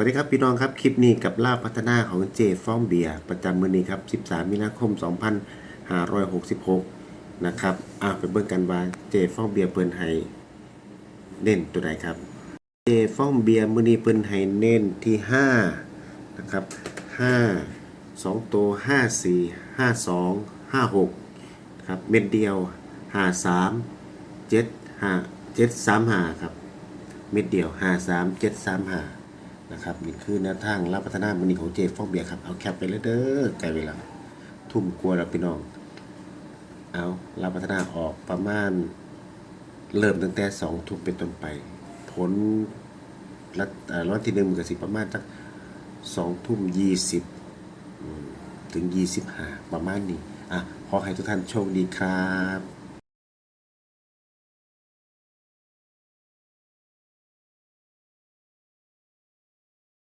วัสดีครับพี่น้องครับ คลิปนี้กับล่าพัฒนาของเจฟอมเบียประจำมือนี้ครับ 13 มีนาคม 2566 นะครับอะไปเบิ่งกันว่าเจฟอมเบียเปิ้นให้เน้นตัวใดครับเจฟอมเบียมือนี้เปิ้นให้เน้นที่ 5 นะครับ 5 2 ตัว 5 4 5 2 5 6ครับเม็ดเดียว 5 3 7 5 7 3 5 ครับ เม็ดเดียว 5 3 7 3 5 นะครับนี่คือแนวทางรับพัฒนามือนี้ของเจฟองเบียร์ครับเอาแคปไปเลยเด้อไกลเวลา ทุ่มกลัวแล้วพี่น้อง เอารับพัฒนาออกประมาณ เริ่มตั้งแต่สองทุ่มเป็นต้นไป ผลรัฐเอ่อรางวัลที่หนึ่งมันก็สิประมาณสักสองทุ่มยี่สิบถึงยี่สิบห้าประมาณนี้อะขอให้ทุกท่านโชคดีครับ